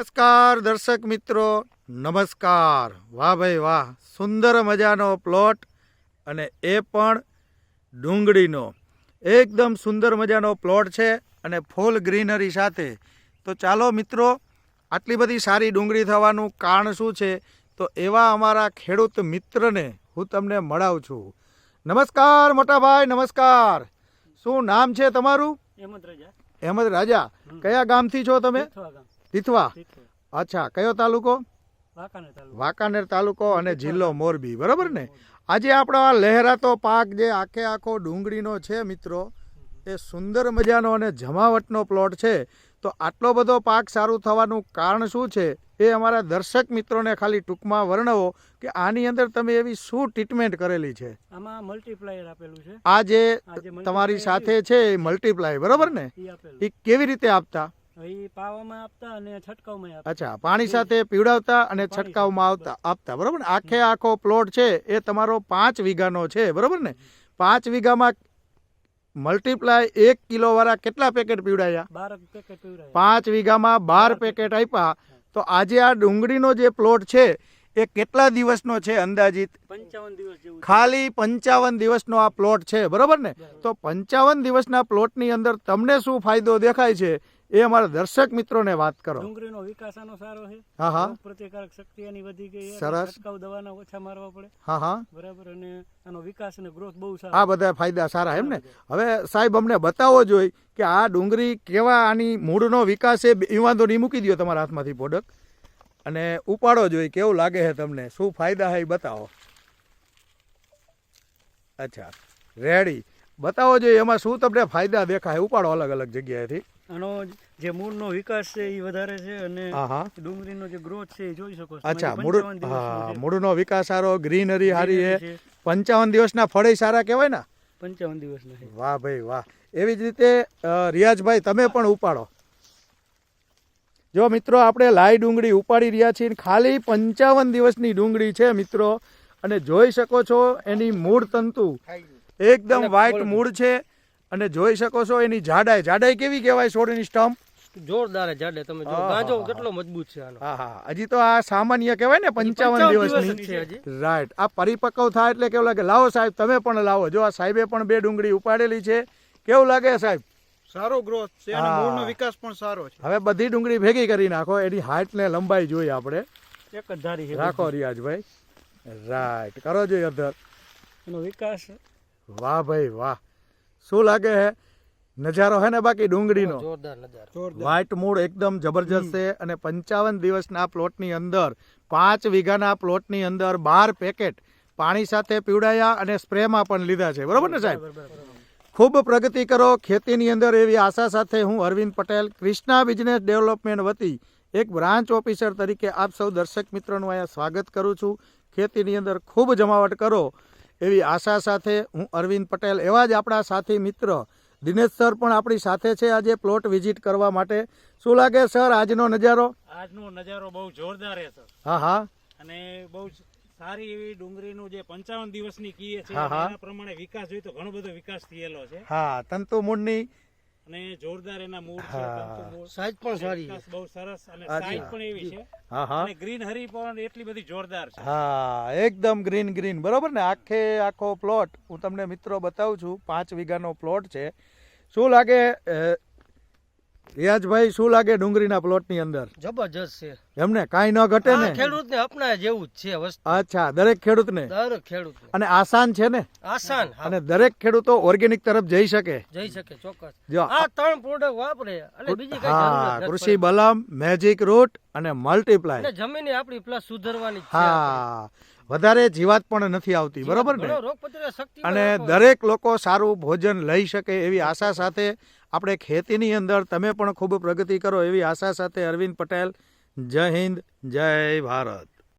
નમસ્કાર દર્શક મિત્રો. નમસ્કાર. વાહ ભાઈ વાહ. સુંદર મજાનો પ્લોટ અને એ પણ ડુંગળીનો. એકદમ સુંદર મજાનો પ્લોટ છે અને ફૂલ ગ્રીનરી સાથે. તો ચાલો મિત્રો આટલી બધી સારી ડુંગળી થવાનું કારણ શું છે? તો એવા અમારા ખેડૂત મિત્રને હું તમને મળાવું છું. નમસ્કાર મોટાભાઈ નમસ્કાર. શું નામ છે તમારું? હેમંત રાજા. અહેમદ રાજા. કયા ગામથી છો તમે? તીથવા? અચ્છા કયો તાલુકો? વાંકાનેર તાલુકો. અને જિલ્લો મોરબી બરાબર ને? આજે આપણો આ લહેરાતો પાક જે આખે આખો ડુંગળીનો છે મિત્રો એ સુંદર મજાનો અને જમાવટનો પ્લોટ છે. તો આટલો બધો પાક સારું થવાનું કારણ શું છે? એ અમારા દર્શક મિત્રોને ખાલી ટૂંકમાં વર્ણવો કે આની અંદર તમે એવી શું ટ્રીટમેન્ટ કરેલી છે? આમાં મલ્ટીપ્લાયર આપેલું છે. આ જે તમારી સાથે છે એ મલ્ટીપ્લાય બરાબર ને? એ કેવી રીતે આપતા? એ પાવામાં આપતા અને છંટકાવમાં આપતા. અચ્છા પાણી સાથે પીવડાવતા અને છટકાવમાં આવતા આપતા બરોબર ને? આખે આખો પ્લોટ છે એ તમારો પાંચ વીઘાનો છે બરોબર ને? પાંચ વીઘામાં મલ્ટીપ્લાય એક કિલો વાળા કેટલા પેકેટ પીવડાયા? બાર પેકેટ પીવડાવ્યા પાંચ વીઘામાં બાર પેકેટ આપ્યા. તો આજે આ ડુંગળીનો જે પ્લોટ છે એ કેટલા દિવસનો છે અંદાજિત? પંચાવન દિવસ ખાલી પંચાવન દિવસનો આ પ્લોટ છે બરોબર ને? તો પંચાવન દિવસના પ્લોટની અંદર તમને શું ફાયદો દેખાય છે એ અમારા દર્શક મિત્રોને વાત કરો. ડુંગળીનો વિકાસ આનો સારો છે. હા હા. પ્રતિકારક શક્તિ એની વધી ગઈ સરસ. છંટકાવ દવાના ઓછા મારવા પડે. હા હા. બરાબર અને આનો વિકાસ અને ગ્રોથ બહુ આ બધા ફાયદા સારા એમ ને? હવે સાહેબ અમને બતાવો જોઈએ કે આ ડુંગળી કેવા આની મૂળનો વિકાસ એ વાંધો નહીં મૂકી દો તમારા હાથમાંથી પ્રોડક્ટ અને ઉપાડો જોઈએ કેવું લાગે છે તમને? શું ફાયદા છે એ બતાવો. અચ્છા રેડી બતાવો જોઈએ એમાં શું તમને ફાયદા દેખાય? ઉપાડો અલગ અલગ જગ્યાએથી. આનો જે મૂળનો વિકાસ છે એ વધારે છે અને ડુંગળીનો જે ગ્રોથ છે એ જોઈ શકો છો. અચ્છા મૂળ 55 હા મૂળનો વિકાસ સારો ગ્રીનરી સારી છે. પંચાવન દિવસના ફળે સારા કહેવાય ને? પંચાવન દિવસના વાહ ભાઈ વાહ. એવી જ રીતે રિયાજભાઈ રિયાઝભાઈ તમે પણ ઉપાડો. જો મિત્રો આપણે લાઈ ડુંગળી ઉપાડી રહ્યા છીએ ખાલી પંચાવન દિવસની ડુંગળી છે મિત્રો. અને જોઈ શકો છો એની મૂળ તંતુ એકદમ વ્હાઈટ મૂળ છે. અને જોઈ શકો છો એની જાડાઈ. જાડાઈ કેવી કહેવાય છોડની સ્ટમ્પ? જોરદાર જાડે તમે જો ગાજો કેટલો મજબૂત છે આનો. હા હા હજી તો આ સામાન્ય કહેવાય ને પંચાવન 55 દિવસની. છે હજી. રાઈટ આ પરિપક્વ થાય એટલે કેવું લાગે? લાવો સાહેબ તમે પણ લાવો. જો આ સાહેબે પણ બે ડુંગળી ઉપાડેલી છે કેવું લાગે સાહેબ? સારો ગ્રોથ છે અને મૂળનો વિકાસ પણ સારો છે. હવે બધી ડુંગળી ભેગી કરી નાખો. એની હાઈટ ને લંબાઈ જોઈએ આપણે. એક જ ધારી છે રાખો રિયાજભાઈ રાઈટ કરો જોઈએ અધર. એનો વિકાસ વાહ ભાઈ વાહ. શું લાગે હે? નજારો હે ને બાકી ડુંગળીનો? જોરદાર નજારો. વ્હાઈટ મૂળ એકદમ જબરજસ્ત છે અને પંચાવન દિવસના પ્લોટની અંદર પાંચ વીઘાના પ્લોટની અંદર બાર પેકેટ પાણી સાથે પીવડાયા અને સ્પ્રેમાં પણ લીધા છે. બરોબર ને સાહેબ? ખૂબ પ્રગતિ કરો. ખેતીની અંદર એવી આશા સાથે હું અરવિંદ પટેલ ક્રિષ્ના બિઝનેસ ડેવલપમેન્ટ વતી એક બ્રાન્ચ ઓફિસર તરીકે આપ સૌ દર્શક મિત્રોનું અહીંયા સ્વાગત કરું છું. ખેતીની અંદર ખૂબ જમાવટ કરો એવી આશા સાથે હું અરવિંદ પટેલ એવા જ આપણા સાથી મિત્ર દિનેશ સર પણ આપણી સાથે છે આજે પ્લોટ વિઝિટ કરવા માટે. શું લાગે સર આજનો નજારો? આજનો નજારો બહુ જોરદાર છે સર. હા હા. અને બહુ સારી એવી ડુંગળીનું જે પંચાવન દિવસની કીએ છે. એના પ્રમાણે વિકાસ જોઈએ તો ઘણો બધો વિકાસ થયેલો છે. હા તંતુ મૂળની અને જોરદાર એના મૂળ છે. સાઈઝ પણ સારી છે. બહુ સરસ અને સાઈઝ પણ એવી છે. હા હા. અને ગ્રીન હરી પણ એટલી બધી જોરદાર છે. હા એકદમ ગ્રીન ગ્રીન. બરોબર ને? આખે આખો પ્લોટ હું તમને મિત્રો બતાવું છું પાંચ વીઘાનો પ્લોટ છે. શું લાગે અ, રિયાજભાઈ શું લાગે ડુંગળીના પ્લોટની અંદર? જબરજસ્ત છે. એમને કાંઈ ન ઘટે ને? ખેડૂતને અપનાય જેવું જ છે વસ્તુ. અચ્છા દરેક ખેડૂતને? દરેક ખેડૂત અને આસાન છે ને? આસાન અને દરેક ખેડૂતો ઓર્ગેનિક તરફ જઈ શકે? જઈ શકે ચોક્કસ. જો આ ત્રણ પ્રોડક્ટ વાપરે અને બીજી કઈ જરૂર કૃષિ બલમ મેજિક રૂટ અને મલ્ટીપ્લાય જમીન આપણી પ્લસ સુધરવાની હા. વધારે જીવાત પણ નથી આવતી બરોબર ને? અને દરેક લોકો સારું ભોજન લઈ શકે એવી આશા સાથે આપણે ખેતીની અંદર તમે પણ ખૂબ પ્રગતિ કરો એવી આશા સાથે અરવિંદ પટેલ જય હિન્દ જય ભારત.